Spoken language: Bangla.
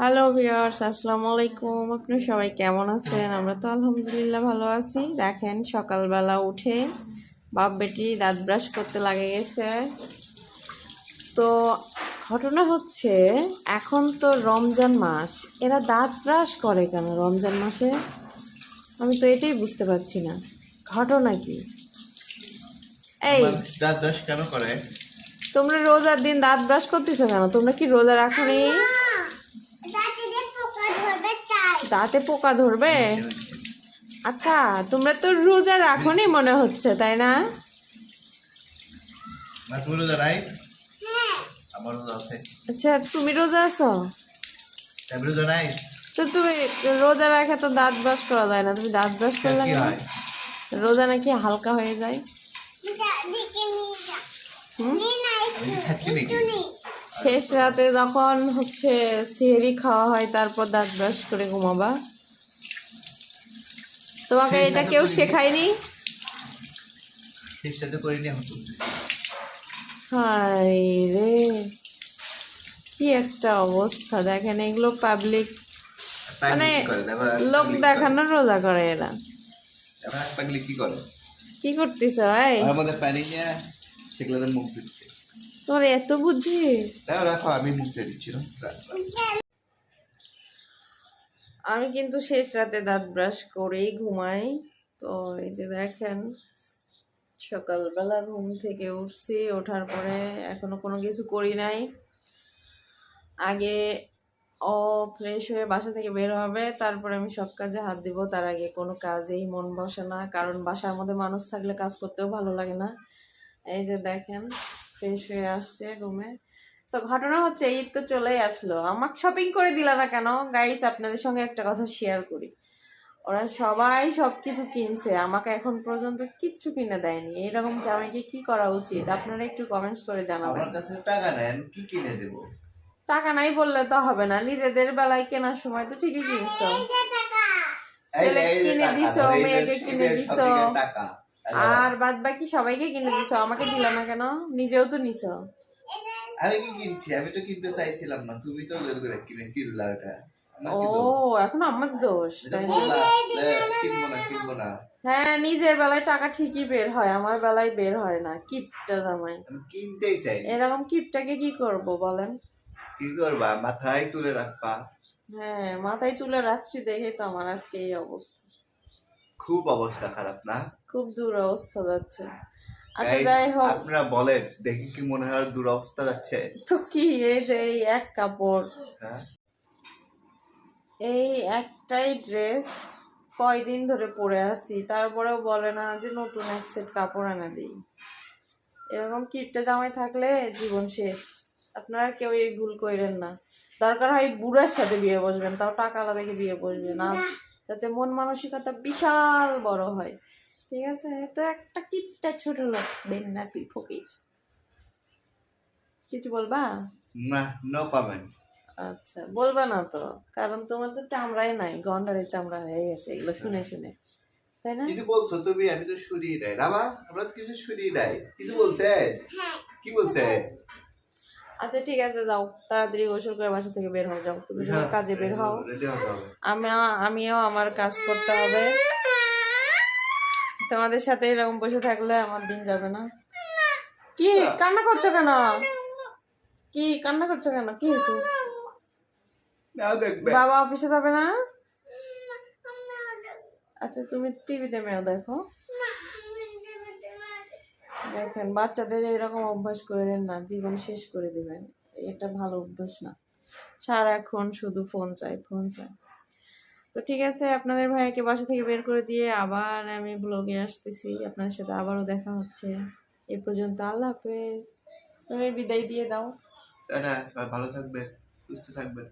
হ্যালো ভিউয়ার্স আসসালামু আলাইকুম আপনি সবাই কেমন আছেন? আমরা তো আলহামদুলিল্লাহ ভালো আছি। দেখেন সকালবেলা উঠে বাপ বেটি দাঁত ব্রাশ করতে লাগে গেছে। তো ঘটনা হচ্ছে এখন তো রমজান মাস। এরা দাঁত ব্রাশ করে কেন রমজান মাসে? আমি তো এটাই বুঝতে পারছি না। ঘটনা কি? এই দাঁত ব্রাশ কেন করে? তোমরা রোজার দিন দাঁত ব্রাশ করতেছো কেন? তোমরা কি রোজা রাখো নি দাঁতে পোকা ধরবে? আচ্ছা তোমরা তো রোজা রাখোনি মনে হচ্ছে তাই না? তুমি রোজা নাই আমার রোজা আছে। আচ্ছা তুমি রোজা আছো? রোজা নাই তো তুমি রোজা রাখে তো দাঁত ব্রাশ করা যায় না তুমি দাঁত ব্রাশ করলে? হয়? রোজা নাকি হালকা হয়ে যায়। হুম? শেষ রাতে যখন হচ্ছে সেহরি খাওয়া হয় তারপর দাঁত ব্রাশ করে ঘুমাবা। তোমাকে এটা কেউ শেখায়নি? ঠিক সাথে করিনি এখন রে কি একটা অবস্থা। দেখেন এগুলো পাবলিক মানে লোক দেখানোর রোজা করে এরা। পাগলি কি করে? কি করতেছ ভাই মধ্যে পানি নিয়ে সেগুলো মুখ দিচ্ছে তোর এত বুদ্ধি। তাই রাখো আমি মুখ দিয়ে দিচ্ছি না। আমি কিন্তু শেষ রাতে দাঁত ব্রাশ করেই ঘুমাই। তো এই যে দেখেন সকালবেলা ঘুম থেকে উঠছি ওঠার পরে এখনও কোনো কিছু করি নাই। আগে ও ফ্রেশ হয়ে বাসা থেকে বের হবে তারপরে আমি সব কাজে হাত দিব। তার আগে কোনো কাজেই মন বসে না কারণ বাসার মধ্যে মানুষ থাকলে কাজ করতেও ভালো লাগে না। এই যে দেখেন ফ্রেশ হয়ে আসছে রুমে তো ঘটনা হচ্ছে ঈদ তো চলেই আসলো। আমাকে শপিং করে দিলা না কেন? গাইস আপনাদের সঙ্গে একটা কথা শেয়ার করি। ওরা সবাই সব কিছু কিনছে। আমাকে এখন পর্যন্ত কিচ্ছু কিনে দেয়নি। এরকম জামাইকে কি করা উচিত? আপনারা একটু কমেন্টস করে জানাবেন। আমার কাছে টাকা নেন কি কিনে দেবো? টাকা নাই বললে তো হবে না। নিজেদের বেলায় কেনার সময় তো ঠিকই কিনছো। ছেলে কিনে টাকা, দিছো, মেয়েকে কিনে দিছো। টাকা। আর বাদ বাকি সবাইকে কিনে দিছো আমাকে দিলা না কেন? নিজেও তো নিছো। আমি কি কিনছি? আমি তো কিনতে চাইছিলাম না তুমি তো জোর করে কিনে কিনলা ওটা। ও এখন আমার দোষ কিনবো না কিনবো না। হ্যাঁ নিজের বেলায় টাকা ঠিকই বের হয় আমার বেলায় বের হয় না কিপটা জামাই। কিনতেই চাই এরকম কিপটাকে কি করব বলেন? কি করবা? মাথায় তুলে রাখবা। হ্যাঁ মাথায় তুলে রাখছি দেখে তো আমার আজকে এই অবস্থা। খুব অবস্থা খারাপ না? খুব দূর অবস্থা যাচ্ছে। আচ্ছা যাই হোক। আপনারা বলেন দেখি কি মনে হয় দুরবস্থা যাচ্ছে। তো কি এই যে এই এক কাপড়। হ্যাঁ? এই একটাই ড্রেস কয়দিন ধরে পরে আছি। তারপরেও বলে না যে নতুন এক সেট কাপড় এনে দিই। এরকম কিপটা জামাই থাকলে জীবন শেষ। আপনারা কেউ এই ভুল করেন না। দরকার হয় বুড়ার সাথে বিয়ে বসবেন তাও টাকা আলাদা দেখে বিয়ে বসবেন আর যাতে মন মানসিকতা বিশাল বড় হয়। ঠিক আছে? তো একটা কিপটা ছোট লোক দেন না তুই ফকির। কিছু বলবা? না নো কমেন্ট আচ্ছা বলবা না তো কারণ তোমার তো চামড়াই নাই গন্ডারের চামড়া হয়ে গেছে এগুলো শুনে শুনে। তাই না? কিছু বলছো তুমি? আমি তো শুনিয়ে নাই। রামা আমরা তো কিছু শুনিয়ে নাই। কিছু বলছে? কি বলছে? আচ্ছা ঠিক আছে যাও। তাড়াতাড়ি গোসল করে বাসা থেকে বের হও যাও। তুমি তোমার কাজে বের হও। আমি আমিও আমার কাজ করতে হবে। তোমাদের সাথে এরকম বসে থাকলে আমার দিন যাবে না। কি? কান্না করছ কেন? কি? কান্না করছ কেন? কি হয়েছে? বাবা অফিসে যাবে না? আচ্ছা তুমি টিভিতে মেয়েও দেখো। দেখেন, বাচ্চাদের এরকম অভ্যাস করেন না, জীবন শেষ করে দিবেন। এটা ভালো অভ্যাস না। সারাক্ষণ শুধু ফোন চাই ফোন চাই। তো ঠিক আছে, আপনাদের ভাইকে বাসা থেকে বের করে দিয়ে আবার আমি ব্লগে আসতেছি। আপনাদের সাথে আবারও দেখা হচ্ছে। এ পর্যন্ত আল্লাহ হাফেজ। তুমি বিদায় দিয়ে দাও। ভালো থাকবে সুস্থ থাকবে